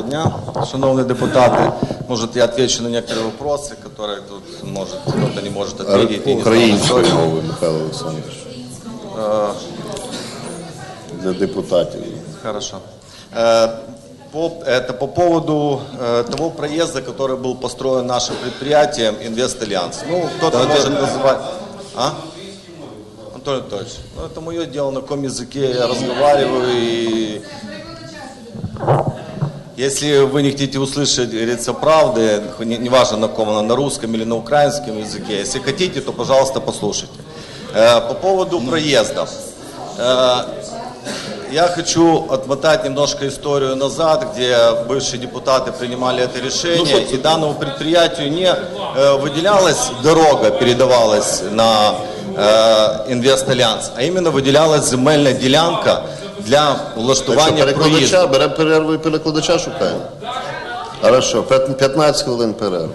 Доброго дня, шановні депутати. Может, я отвечу на некоторые вопросы, которые тут, может, кто-то не может ответить. и не знает Українською историю. мовою, Михайло Олександрович. Для депутатів. Хорошо. Э, По, это по поводу э, того проезда, который был построен нашим предприятием Инвест Альянс. Ну, кто-то может называть... А? Антон Анатольевич, ну это мое дело, на каком языке я разговариваю и Если вы не хотите услышать, говорится, правды, не- неважно на ком она, на русском или на украинском языке, если хотите, то, пожалуйста, послушайте. Э, По поводу проездов. Э, Я хочу отмотать немножко историю назад, где бывшие депутаты принимали это решение, и данному предприятию не э, выделялась дорога, передавалась на э, Инвест-Альянс, а именно выделялась земельная делянка для влаштування проїзду. перекладача, беремо перерву і перекладача шукаємо. Хорошо, 15 хвилин перерви.